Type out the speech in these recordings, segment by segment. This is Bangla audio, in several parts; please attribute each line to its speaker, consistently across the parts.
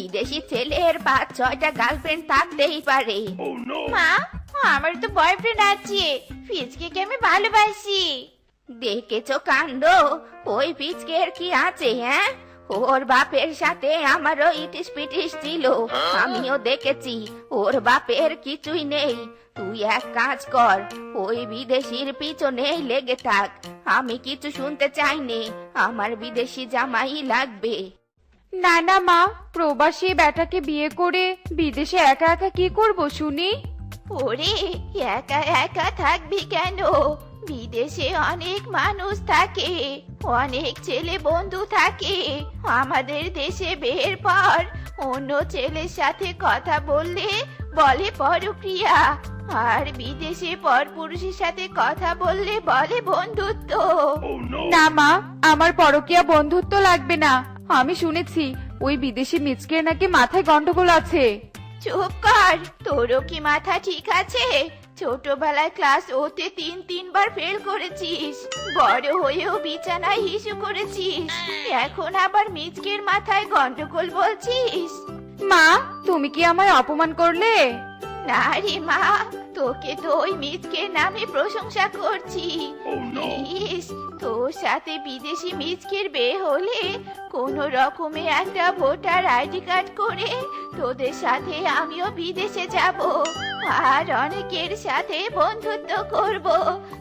Speaker 1: বিদেশি ছেলের পাঁচ ছয়টা গার্লফ্রেন্ড থাকতেই পারে।
Speaker 2: মা আমার তো বয়ফ্রেন্ড আছে। ফিজকে কে আমি ভালোবাসি।
Speaker 1: দেখেছ কাণ্ড? ওই পিচকের কি আছে হ্যাঁ? ওর বাপের সাথে আমারও ইটিস পিটিস ছিল। আমিও দেখেছি ওর বাপের কিছুই নেই। তুই এক কাজ কর ওই বিদেশির পিছনেই লেগে থাক। আমি কিছু শুনতে চাইনি আমার বিদেশি জামাই লাগবে।
Speaker 3: না না মা। প্রবাসী বেটাকে বিয়ে করে বিদেশে একা একা কি করব শুনি?
Speaker 2: ওরে একা একা থাকবি কেন? বিদেশে অনেক মানুষ থাকে অনেক ছেলে বন্ধু থাকে। আমাদের দেশে বের পর অন্য ছেলের সাথে কথা বললে বলে পরক্রিয়া আর বিদেশে পর পুরুষের সাথে কথা বললে বলে বন্ধুত্ব।
Speaker 3: না মা আমার পরকীয়া বন্ধুত্ব লাগবে না। আমি শুনেছি ওই বিদেশি মিচকের নাকি মাথায় গন্ডগোল আছে।
Speaker 2: চুপ কর তোরও কি মাথা ঠিক আছে? ছোটবেলায় ক্লাস ওতে তিন তিনবার ফেল করেছিস। বড় হয়েও বিছানায় হিসু করেছিস। এখন আবার মিচকের মাথায় গন্ডগোল বলছিস?
Speaker 3: মা তুমি কি আমায় অপমান করলে?
Speaker 2: না রে মা তোকে তো ওই মিচকের নামে প্রশংসা করছি। সাথে বিদেশি মিচকের বিয়ে হলে কোন রকমে একটা ভোটার আইডি কার্ড করে তোদের সাথে আমিও বিদেশে যাব। আর অনেকের সাথে বন্ধুত্ব করব।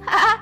Speaker 2: হা